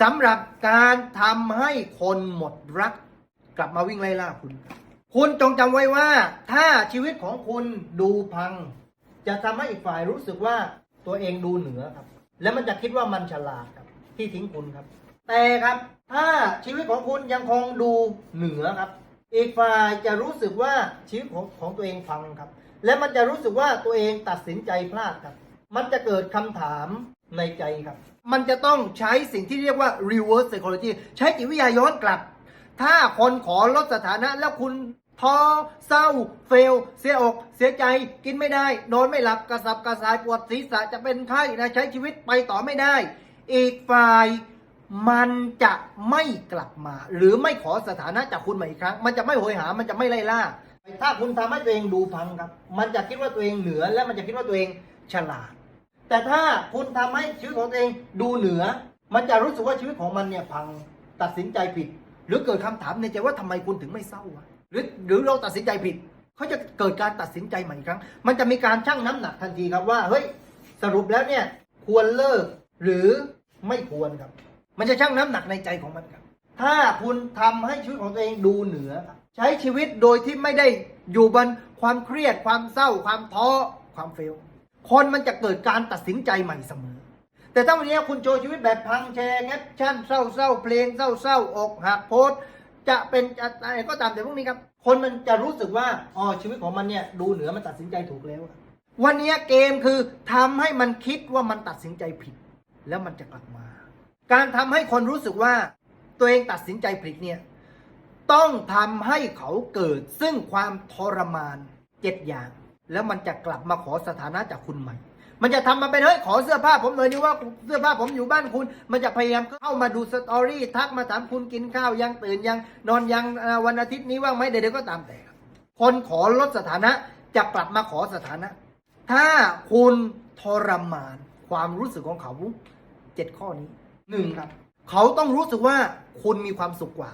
สำหรับการทำให้คนหมดรัก กลับมาวิ่งไล่ล่าคุณ คุณจงจำไว้ว่า ถ้าชีวิตของคุณดูพัง จะทำให้อีกฝ่ายรู้สึกว่าตัวเองดูเหนือครับ และมันจะคิดว่ามันฉลาดครับ ที่ทิ้งคุณครับ แต่ครับถ้าชีวิตของคุณยังคงดูเหนือครับ อีกฝ่ายจะรู้สึกว่าชีวิตของของตัวเองพังครับ และมันจะรู้สึกว่าตัวเองตัดสินใจพลาดครับ มันจะเกิดคำถาม ในใจครับ มันจะต้องใช้สิ่งที่เรียกว่า reverse psychology ใช้จิตวิทยาย้อนกลับ ถ้าคนขอลดสถานะแล้วคุณท้อเศร้า เฟล เสียอก เสียใจ กินไม่ได้ นอนไม่หลับ กระสับกระส่าย ปวดศีรษะ จะเป็นไข้นะ ใช้ชีวิตไปต่อไม่ได้ อีกฝ่ายมันจะไม่กลับมา หรือไม่ขอสถานะจากคุณใหม่อีกครั้ง มันจะไม่โหยหา มันจะไม่ไล่ล่า ถ้าคุณทำให้ตัวเองดูพังครับ มันจะคิดว่าตัวเองเหนือ และมันจะคิดว่าตัวเองฉลาด แต่ถ้าคุณทำให้ชีวิตของตัวเองดูเหนือ มันจะรู้สึกว่าชีวิตของมันเนี่ยพังตัดสินใจผิด หรือเกิดคำถามในใจว่าทำไมคุณถึงไม่เศร้าวะหรือหรือเราตัดสินใจผิดเขาจะเกิดการตัดสินใจใหม่อีกครั้ง มันจะมีการชั่งน้ำหนักทันทีครับว่าเฮ้ยสรุปแล้วเนี่ยควรเลิกหรือไม่ควรครับ มันจะชั่งน้ำหนักในใจของมันครับ ถ้าคุณทำให้ชีวิตของตัวเองดูเหนือ ใช้ชีวิตโดยที่ไม่ได้อยู่บนความเครียดความเศร้าความท้อความเฟล คนมันจะเกิดการตัดสินใจใหม่เสมอ แต่ถ้าวันนี้คุณโชว์ชีวิตแบบพังแชร์แอคชั่นเศร้าเศร้าๆเพลงเศร้าเศร้าๆอกหักโพสจะเป็นจะอะไรก็ตามแต่พวกนี้ครับ คนมันจะรู้สึกว่าอ๋อชีวิตของมันเนี่ยดูเหนือมันตัดสินใจถูกแล้ววันนี้เกมคือทำให้มันคิดว่ามันตัดสินใจผิด แล้วมันจะกลับมา การทำให้คนรู้สึกว่าตัวเองตัดสินใจผิดเนี่ยต้องทำให้เขาเกิดซึ่งความทรมานเจ็ดอย่าง แล้วมันจะกลับมาขอสถานะจากคุณใหม่ มันจะทำมาเป็นเฮ้ยขอเสื้อผ้าผมหน่อยนี่ว่าเสื้อผ้าผมอยู่บ้านคุณ มันจะพยายามเข้ามาดูสตอรี่ทักมาถามคุณกินข้าวยังตื่นยังนอนยังวันอาทิตย์นี้ว่างไหมเดี๋ยวก็ตามแต่ คนขอลดสถานะจะกลับมาขอสถานะ ถ้าคุณทรมานความรู้สึกของเขาเจ็ดข้อนี้หนึ่งครับ เขาต้องรู้สึกว่าคุณมีความสุขกว่า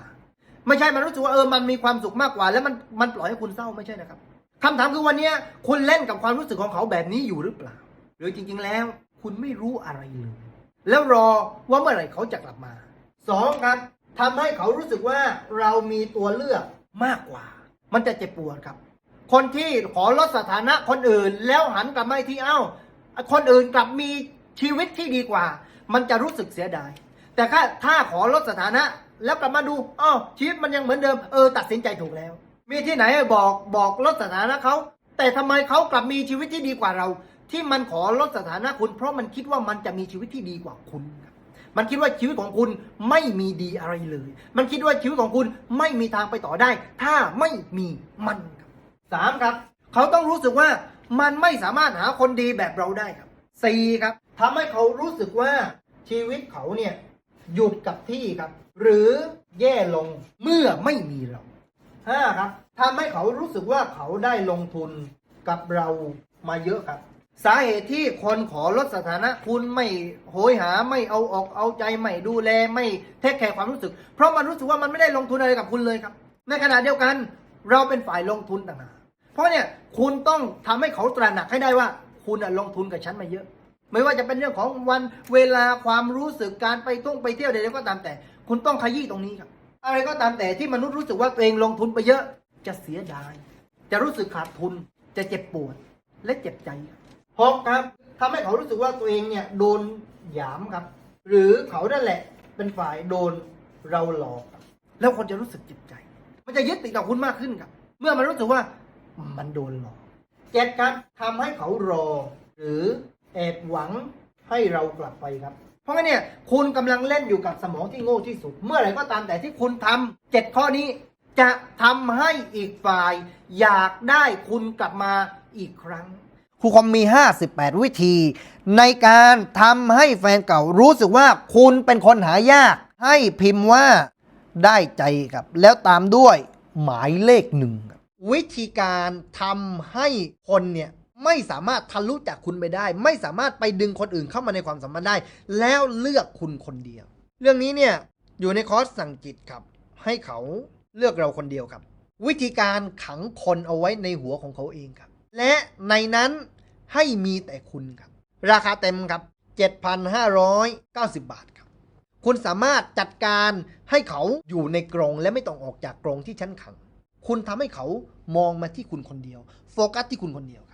ไม่ใช่มันรู้สึกว่าเออมันมีความสุขมากกว่า แล้วมันมันปล่อยให้คุณเศร้าไม่ใช่นะครับ คำถามคือวันนี้คุณเล่นกับความรู้สึกของเขาแบบนี้อยู่หรือเปล่า หรือจริง ๆ แล้ว คุณไม่รู้อะไรเลย แล้วรอว่าเมื่อไหร่เขาจะกลับมาสองครับทำให้เขารู้สึกว่าเรามีตัวเลือกมากกว่า มันจะเจ็บปวดครับ คนที่ขอลดสถานะคนอื่นแล้วหันกลับมาที่เอ้า คนอื่นกลับมีชีวิตที่ดีกว่า มันจะรู้สึกเสียดาย แต่ถ้าถ้าขอลดสถานะแล้วกลับมาดูอ้าวชีวิตมันยังเหมือนเดิม เออ ตัดสินใจถูกแล้ว มีที่ไหนบอกบอกลดสถานะเขาแต่ทำไมเขากลับมีชีวิตที่ดีกว่าเรา ที่มันขอลดสถานะคุณ เพราะมันคิดว่ามันจะมีชีวิตที่ดีกว่าคุณ มันคิดว่าชีวิตของคุณไม่มีดีอะไรเลย มันคิดว่าชีวิตของคุณไม่มีทางไปต่อได้ ถ้าไม่มีมันสามครับ เขาต้องรู้สึกว่ามันไม่สามารถหาคนดีแบบเราได้ครับสี่ครับทำให้เขารู้สึกว่าชีวิตเขาเนี่ยหยุดกับที่ครับ หรือแย่ลงเมื่อไม่มีเรา ห้าครับทำให้เขารู้สึกว่าเขาได้ลงทุนกับเรามาเยอะครับ สาเหตุที่คนขอลดสถานะคุณไม่โหยหาไม่เอาออกเอาใจไม่ดูแลไม่เทคแคร์ความรู้สึก เพราะมันรู้สึกว่ามันไม่ได้ลงทุนอะไรกับคุณเลยครับ ในขณะเดียวกันเราเป็นฝ่ายลงทุนต่างหากเพราะเนี่ยคุณต้องทำให้เขาตระหนักให้ได้ว่า คุณลงทุนกับฉันมาเยอะ ไม่ว่าจะเป็นเรื่องของวันเวลาความรู้สึกการไปท่องไปเที่ยวใดๆก็ตามแต่ คุณต้องขยี้ตรงนี้ครับ อะไรก็ตามแต่ที่มนุษย์รู้สึกว่าตัวเองลงทุนไปเยอะ จะเสียดาย จะรู้สึกขาดทุน จะเจ็บปวด และเจ็บใจหกครับทำให้เขารู้สึกว่าตัวเองเนี่ยโดนหยามครับ หรือเขานั่นแหละเป็นฝ่ายโดนเราหลอกครับแล้วคนจะรู้สึกเจ็บใจ มันจะยึดติดกับคุณมากขึ้นครับ เมื่อมันรู้สึกว่ามันโดนหลอกเจ็ดครับทำให้เขารอ หรือแอบหวังให้เรากลับไปครับ เพราะงั้นเนี่ยคุณกำลังเล่นอยู่กับสมองที่โง่ที่สุด เมื่อไหร่ก็ตามแต่ที่คุณทำเจ็ดข้อนี้จะทำให้อีกฝ่าย อยากได้คุณกลับมาอีกครั้งครูคอมมี 58 วิธี ในการทำให้แฟนเก่ารู้สึกว่าคุณเป็นคนหายาก ให้พิมพ์ว่าได้ใจครับ แล้วตามด้วยหมายเลขหนึ่งครับวิธีการทำให้คนเนี่ย ไม่สามารถทะลุจากคุณไปได้ ไม่สามารถไปดึงคนอื่นเข้ามาในความสัมพันธ์ได้ แล้วเลือกคุณคนเดียว เรื่องนี้เนี่ยอยู่ในคอร์สสั่งจิตครับ ให้เขาเลือกเราคนเดียวครับ วิธีการขังคนเอาไว้ในหัวของเขาเองครับ และในนั้นให้มีแต่คุณครับ ราคาเต็มครับ 7,590 บาทครับ คุณสามารถจัดการให้เขาอยู่ในกรงและไม่ต้องออกจากกรงที่ชั้นขัง คุณทำให้เขามองมาที่คุณคนเดียว โฟกัสที่คุณคนเดียวครับ